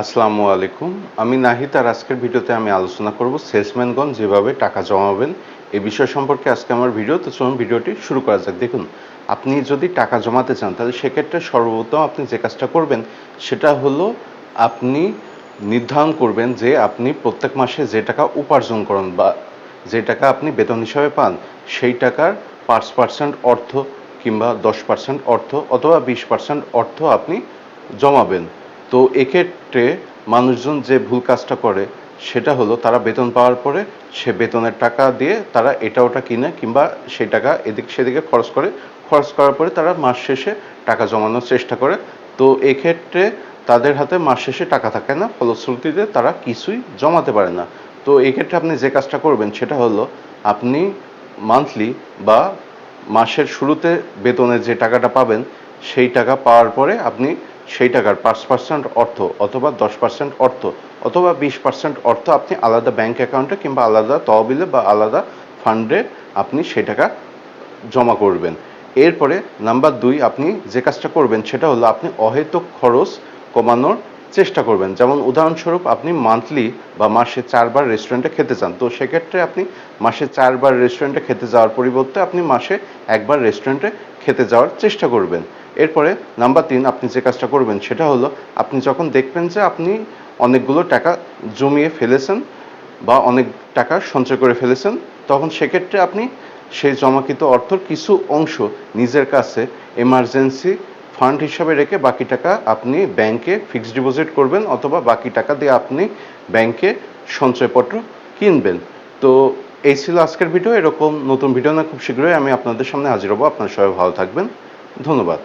আসসালামু আলাইকুম। আমি নাহিদ আর আজকের ভিডিওতে আমি আলোচনা করব সেলসম্যানগণ যেভাবে টাকা জমাবেন এই বিষয় সম্পর্কে আজকে আমার ভিডিও। তো চলুন ভিডিওটি শুরু করা যাক। দেখুন, আপনি যদি টাকা জমাতে চান, তাহলে সেক্ষেত্রে সর্বপ্রথম আপনি যে কাজটা করবেন, সেটা হলো আপনি নির্ধারণ করবেন যে আপনি প্রত্যেক মাসে যে টাকা উপার্জন করেন বা যে টাকা আপনি বেতন হিসাবে পান, সেই টাকার পাঁচ পার্সেন্ট অর্থ কিংবা দশ পার্সেন্ট অর্থ অথবা বিশ পার্সেন্ট অর্থ আপনি জমাবেন। তো এক্ষেত্রে মানুষজন যে ভুল কাজটা করে, সেটা হলো তারা বেতন পাওয়ার পরে সে বেতনের টাকা দিয়ে তারা এটা ওটা কিনে কিংবা সেই টাকা এদিক সেদিকে খরচ করে, খরচ করার পরে তারা মাস শেষে টাকা জমানোর চেষ্টা করে। তো এক্ষেত্রে তাদের হাতে মাস শেষে টাকা থাকে না, ফলশ্রুতিতে তারা কিছুই জমাতে পারে না। তো এক্ষেত্রে আপনি যে কাজটা করবেন সেটা হলো আপনি মান্থলি বা মাসের শুরুতে বেতনের যে টাকাটা পাবেন, সেই টাকা পাওয়ার পরে আপনি সেই টাকার পাঁচ পার্সেন্ট অর্থ অথবা দশ পার্সেন্ট অর্থ অথবা বিশ পার্সেন্ট অর্থ আপনি আলাদা ব্যাংক অ্যাকাউন্টে কিংবা আলাদা তহবিলে বা আলাদা ফান্ডে আপনি সেই টাকা জমা করবেন। এরপরে নাম্বার দুই আপনি যে কাজটা করবেন সেটা হলো আপনি অহেতুক খরচ কমানোর চেষ্টা করবেন। যেমন উদাহরণস্বরূপ আপনি মান্থলি বা মাসে চারবার রেস্টুরেন্টে খেতে চান, তো সেক্ষেত্রে আপনি মাসে চারবার রেস্টুরেন্টে খেতে যাওয়ার পরিবর্তে আপনি মাসে একবার রেস্টুরেন্টে খেতে যাওয়ার চেষ্টা করবেন। এরপরে নাম্বার তিন, আপনি যে কাজটা করবেন সেটা হলো, আপনি যখন দেখবেন যে আপনি অনেকগুলো টাকা জমিয়ে ফেলেছেন বা অনেক টাকা সঞ্চয় করে ফেলেছেন, তখন সেক্ষেত্রে আপনি সেই জমাকৃত অর্থর কিছু অংশ নিজের কাছে এমার্জেন্সি ফান্ড হিসাবে রেখে বাকি টাকা আপনি ব্যাংকে ফিক্সড ডিপোজিট করবেন অথবা বাকি টাকা দিয়ে আপনি ব্যাংকে সঞ্চয়পত্র কিনবেন। তো এই ছিল আজকের ভিডিও এরকম নতুন ভিডিও না, খুব শীঘ্রই আমি আপনাদের সামনে হাজির হব। আপনার সবাই ভালো থাকবেন। ধন্যবাদ।